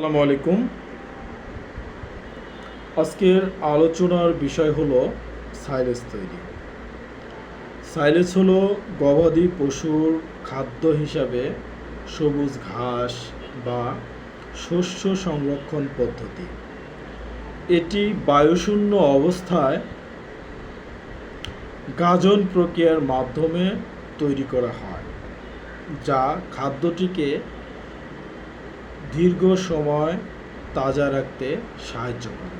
আসসালামু আলাইকুম। আজকের আলোচনার বিষয় হলো সাইলেজ তৈরি। সাইলেজ হলো গবাদি পশুর খাদ্য হিসাবে সবুজ ঘাস বা শস্য সংরক্ষণ পদ্ধতি। এটি বায়ুশূন্য অবস্থায় গাজন প্রক্রিয়ার মাধ্যমে তৈরি করা হয়, যা খাদ্যটিকে দীর্ঘ সময় তাজা রাখতে সাহায্য করে।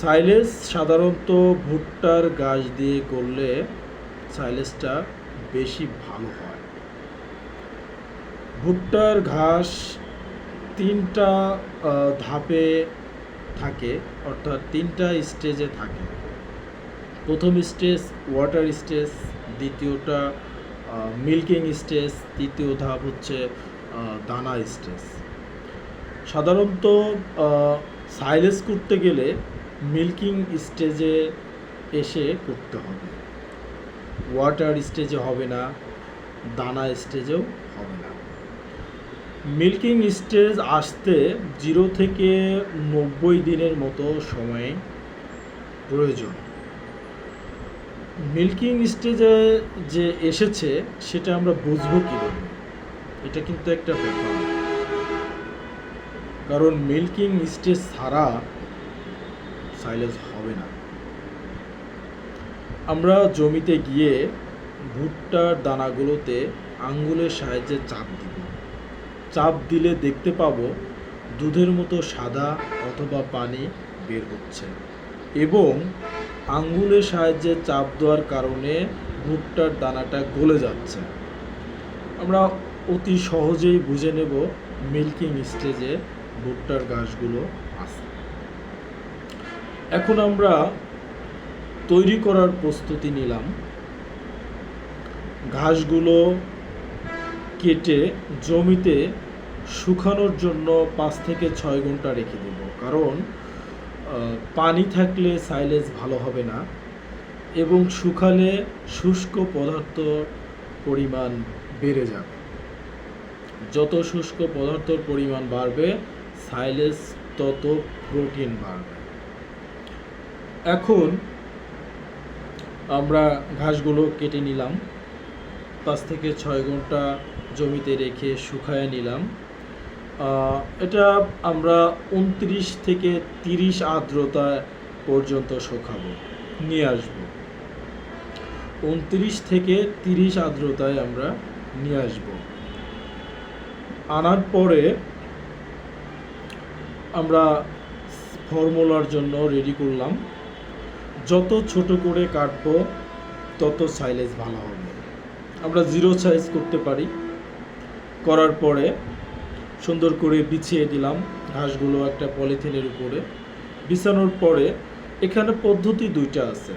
সাইলেজ সাধারণত ভুট্টার গাছ দিয়ে করলে সাইলেজটা বেশি ভালো হয়। ভুট্টার ঘাস তিনটা ধাপে থাকে, অর্থাৎ তিনটা স্টেজে থাকে। প্রথম স্টেজ ওয়াটার স্টেজ, দ্বিতীয়টা মিল্কিং স্টেজ, তৃতীয় ধাপ হচ্ছে দানা স্টেজ সাধারণত সাইলেজ করতে গেলে মিল্কিং স্টেজে এসে করতে হবে। ওয়াটার স্টেজে হবে না, দানা স্টেজেও হবে না। মিল্কিং স্টেজ আসতে জিরো থেকে নব্বই দিনের মতো সময় প্রয়োজন। মিল্কিং স্টেজে যে এসেছে, সেটা আমরা বুঝব কীভাবে? এটা কিন্তু একটা ব্যাপার। কারণ মিল্কিং স্টেজ ছাড়া সাইলেজ হবে না। আমরা জমিতে গিয়ে ভুট্টার দানাগুলোতে আঙ্গুলের সাহায্যে চাপ দিব। চাপ দিলে দেখতে পাবো দুধের মতো সাদা অথবা পানি বের হচ্ছে। এবং আঙ্গুলের সাহায্যে চাপ দেওয়ার কারণে ভুট্টার দানাটা গলে যাচ্ছে। আমরা অতি সহজেই বুঝে নেব মিল্কিং স্টেজে ভুট্টার গাছগুলো আছে। এখন আমরা তৈরি করার প্রস্তুতি নিলাম। ঘাসগুলো কেটে জমিতে শুকানোর জন্য পাঁচ থেকে ছয় ঘণ্টা রেখে দেব। কারণ পানি থাকলে সাইলেজ ভালো হবে না এবং শুকালে শুষ্ক পদার্থ পরিমাণ বেড়ে যাবে। যত শুষ্ক পদার্থর পরিমাণ বাড়বে সাইলেজ তত প্রোটিন বাড়বে। এখন আমরা ঘাসগুলো কেটে নিলাম। পাঁচ থেকে ছয় ঘণ্টা জমিতে রেখে শুকায় নিলাম। এটা আমরা উনত্রিশ থেকে তিরিশ আর্দ্রতা পর্যন্ত শুকাবো, নিয়ে আসব। উনত্রিশ থেকে তিরিশ আর্দ্রতায় আমরা নিয়ে আসব। আনার পরে আমরা ফর্মুলার জন্য রেডি করলাম। যত ছোট করে কাটবো, তত সাইলেজ ভালো হবে। আমরা জিরো সাইজ করতে পারি। করার পরে সুন্দর করে বিছিয়ে দিলাম ঘাসগুলো একটা পলিথিনের উপরে। বিছানোর পরে এখানে পদ্ধতি দুইটা আছে।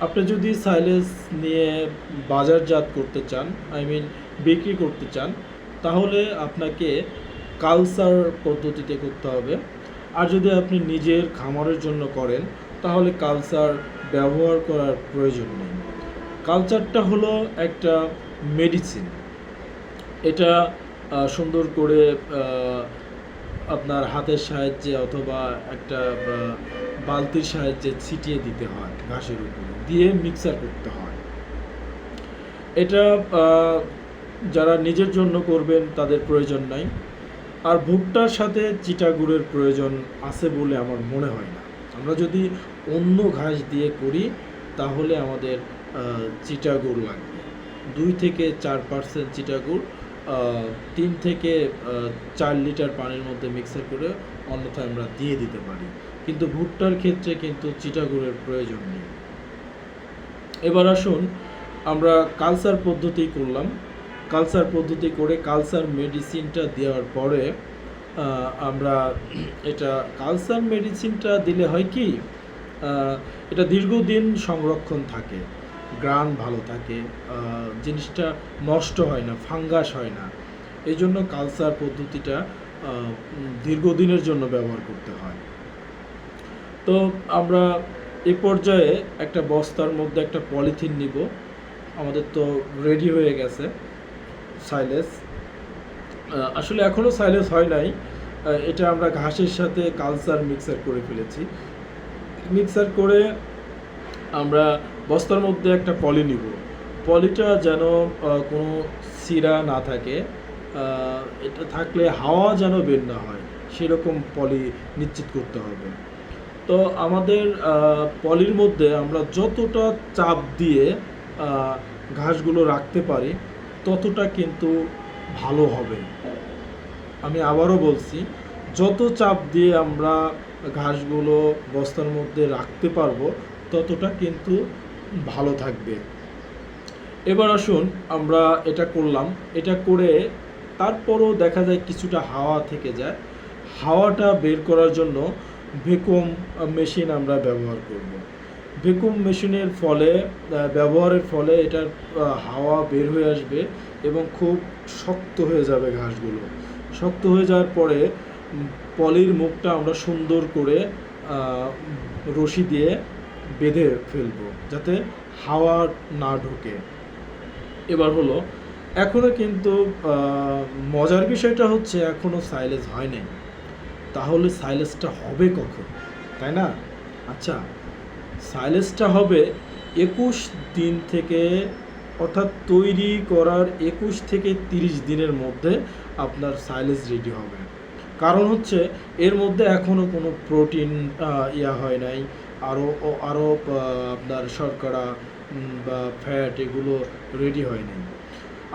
আপনি যদি সাইলেজ নিয়ে বাজারজাত করতে চান আই মিন বিক্রি করতে চান তাহলে আপনাকে কালচার পদ্ধতিতে করতে হবে। আর যদি আপনি নিজের খামারের জন্য করেন, তাহলে কালচার ব্যবহার করার প্রয়োজন নেই। কালচারটা হলো একটা মেডিসিন এটা সুন্দর করে আপনার হাতের সাহায্যে অথবা একটা বালতির সাহায্যে ছিটিয়ে দিতে হয় ঘাসের উপরে। দিয়ে মিক্সার করতে হয়। এটা যারা নিজের জন্য করবেন তাদের প্রয়োজন নাই। আর ভুট্টার সাথে চিটাগুড়ের প্রয়োজন আছে বলে আমার মনে হয় না। আমরা যদি অন্য ঘাস দিয়ে করি, তাহলে আমাদের চিটাগুড় লাগবে। দুই থেকে চার পার্সেন্ট চিটাগুড় তিন থেকে চার লিটার পানির মধ্যে মিক্সার করে অন্যথায় আমরা দিয়ে দিতে পারি। কিন্তু ভুট্টার ক্ষেত্রে কিন্তু চিটাগুড়ের প্রয়োজন নেই। এবার আসুন, আমরা কালচার পদ্ধতি করলাম। কালচার পদ্ধতি করে কালচার মেডিসিনটা দেওয়ার পরে আমরা এটা কালচার মেডিসিনটা দিলে হয় কি এটা দীর্ঘদিন সংরক্ষণ থাকে, গ্রান ভালো থাকে জিনিসটা নষ্ট হয় না, ফাঙ্গাস হয় না। এই জন্য কালচার পদ্ধতিটা দীর্ঘদিনের জন্য ব্যবহার করতে হয়। তো আমরা এ পর্যায়ে একটা বস্তার মধ্যে একটা পলিথিন নিব, আমাদের তো রেডি হয়ে গেছে। সাইলেস আসলে এখনও সাইলেস হয় নাই। এটা আমরা ঘাসের সাথে কালচার মিক্সার করে ফেলেছি। মিক্সার করে আমরা বস্তার মধ্যে একটা পলি নিব। পলিটা যেন কোনো সিরা না থাকে। এটা থাকলে হাওয়া যেন বের না হয়। সেরকম পলি নিশ্চিত করতে হবে। তো আমাদের পলির মধ্যে আমরা যতটা চাপ দিয়ে ঘাসগুলো রাখতে পারি ততটা কিন্তু ভালো হবে। আমি আবারও বলছি, যত চাপ দিয়ে আমরা ঘাসগুলো বস্তার মধ্যে রাখতে পারব, ততটা কিন্তু ভালো থাকবে। এবার আসুন, আমরা এটা করলাম। এটা করে তারপরও দেখা যায় কিছুটা হাওয়া থেকে যায়। হাওয়াটা বের করার জন্য ভেকুম মেশিন আমরা ব্যবহার করব। ভেকুম মেশিনের ফলে ব্যবহারের ফলে এটার হাওয়া বের হয়ে আসবে এবং খুব শক্ত হয়ে যাবে ঘাসগুলো। শক্ত হয়ে যাওয়ার পরে পলির মুখটা আমরা সুন্দর করে রশি দিয়ে বেঁধে ফেলব, যাতে হাওয়া না ঢোকে। এবার হলো, এখনও কিন্তু মজার বিষয়টা হচ্ছে এখনও সাইলেজ হয় নাই। তাহলে সাইলেজটা হবে কখন? তাই না? আচ্ছা সাইলেজটা হবে একুশ দিন থেকে, অর্থাৎ তৈরি করার একুশ থেকে তিরিশ দিনের মধ্যে আপনার সাইলেজ রেডি হবে। কারণ হচ্ছে এর মধ্যে এখনও কোনো প্রোটিন ইয়া হয় নাই। আরও আরও আপনার শর্করা বা ফ্যাট এগুলো রেডি হয় নাই।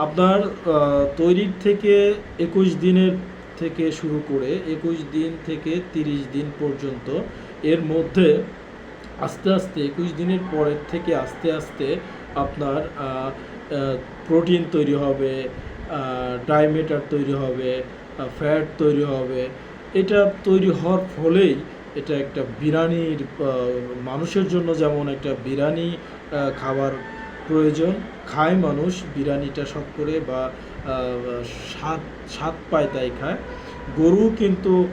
আপনার তৈরির থেকে একুশ দিনের থেকে শুরু করে একুশ দিন থেকে তিরিশ দিন পর্যন্ত এর মধ্যে আস্তে আস্তে একুশ দিনের পরের থেকে আস্তে আস্তে আপনার প্রোটিন তৈরি হবে ডায়মেটার তৈরি হবে ফ্যাট তৈরি হবে। এটা তৈরি হওয়ার ফলেই এটা একটা বিরিয়ানির আহ, মানুষের জন্য যেমন একটা বিরিয়ানি আহ, খাবার প্রয়োজন খায় মানুষ বিরিয়ানিটা শখ করে বা স্বাদ স্বাদ পায় তাই খায়। গরু কিন্তু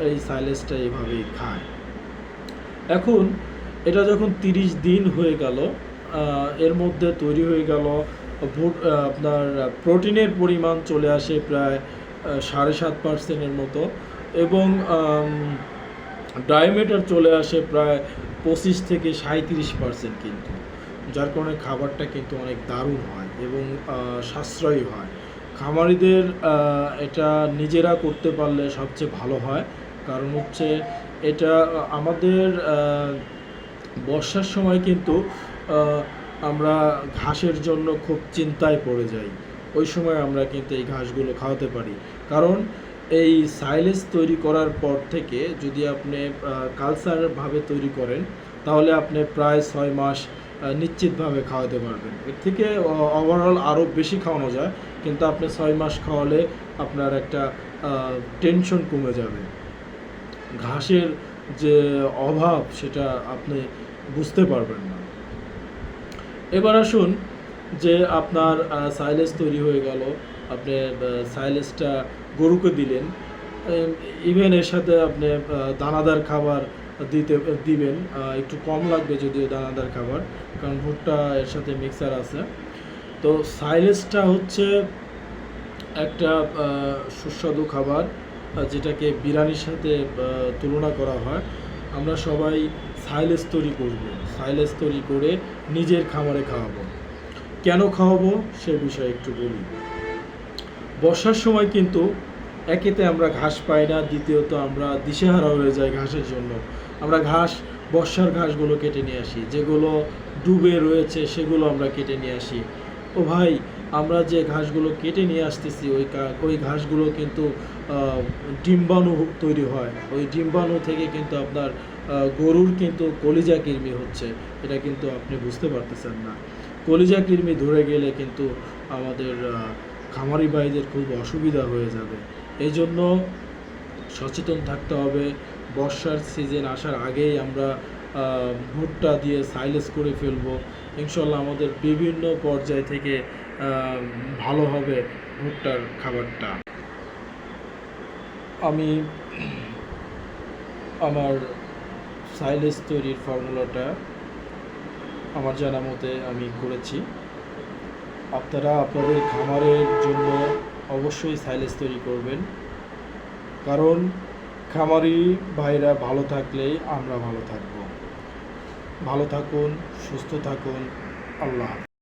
এই সাইলেসটা এইভাবেই খায়। এখন এটা যখন তিরিশ দিন হয়ে গেল এর মধ্যে তৈরি হয়ে গেল আপনার প্রোটিনের পরিমাণ চলে আসে প্রায় সাড়ে সাত পার্সেন্টের মতো এবং ডায়ামিটার চলে আসে প্রায় পঁচিশ থেকে সাঁত্রিশ পার্সেন্ট কিন্তু, যার কারণে খাবারটা কিন্তু অনেক দারুণ হয় এবং সাশ্রয়ী হয়। খামারিদের এটা নিজেরা করতে পারলে সবচেয়ে ভালো হয়। কারণ হচ্ছে এটা আমাদের বর্ষার সময় কিন্তু আমরা ঘাসের জন্য খুব চিন্তায় পড়ে যাই। ওই সময় আমরা কিন্তু এই ঘাসগুলো খাওয়াতে পারি। কারণ এই সাইলেজ তৈরি করার পর থেকে যদি আপনি কালচারভাবে তৈরি করেন, তাহলে আপনি প্রায় ছয় মাস নিশ্চিতভাবে খাওয়াতে পারবেন। এর থেকে ওভারঅল আরও বেশি খাওয়ানো যায়। কিন্তু আপনি ছয় মাস খাওয়ালে আপনার একটা টেনশন কমে যাবে। ঘাসের যে অভাব, সেটা আপনি বুঝতে পারবেন না। এবার আসুন যে আপনার সাইলেজ তৈরি হয়ে গেল। আপনি সাইলেজটা গরুকে দিলেন। ইভেন এর সাথে আপনি দানাদার খাবার দিতে, দিবেন। একটু কম লাগবে যদিও দানাদার খাবার, কারণ ভুট্টা এর সাথে মিক্সার আছে। তো সাইলেজটা হচ্ছে একটা সুস্বাদু খাবার। যেটাকে বিরিয়ানির সাথে তুলনা করা হয়, আমরা সবাই সাইলেজ তৈরি করব সাইলেজ তৈরি করে নিজের খামারে খাওয়াবো। কেন খাওয়াবো সে বিষয়ে একটু বলি। বর্ষার সময় কিন্তু একেতে আমরা ঘাস পাই না, দ্বিতীয়ত আমরা দিশেহারা হয়ে যাই ঘাসের জন্য। আমরা ঘাস, বর্ষার ঘাসগুলো কেটে নিয়ে আসি, যেগুলো ডুবে রয়েছে সেগুলো আমরা কেটে নিয়ে আসি। ও ভাই আমরা যে ঘাসগুলো কেটে নিয়ে আসতেছি, ওই ওই ঘাসগুলো কিন্তু ডিম্বাণু তৈরি হয়। ওই ডিম্বাণু থেকে কিন্তু আপনার গরুর কিন্তু কলিজা কৃমি হচ্ছে। এটা কিন্তু আপনি বুঝতে পারতেছেন না। কলিজা কৃমি ধরে গেলে কিন্তু আমাদের খামারি ভাইদের খুব অসুবিধা হয়ে যাবে। এই জন্য সচেতন থাকতে হবে। বর্ষার সিজন আসার আগেই আমরা ভুট্টা দিয়ে সাইলেস করে ফেলব। ইনশাল্লাহ আমাদের বিভিন্ন পর্যায় থেকে ভালো হবে ভুট্টার খাবারটা? আমি আমার সাইলেজ তৈরির ফর্মুলাটা আমার জানা মতে আমি করেছি। আপনারা আপনাদের খামারের জন্য অবশ্যই সাইলেজ তৈরি করবেন। কারণ খামারি ভাইরা ভালো থাকলেই আমরা ভালো থাকব। ভালো থাকুন, সুস্থ থাকুন। আল্লাহ।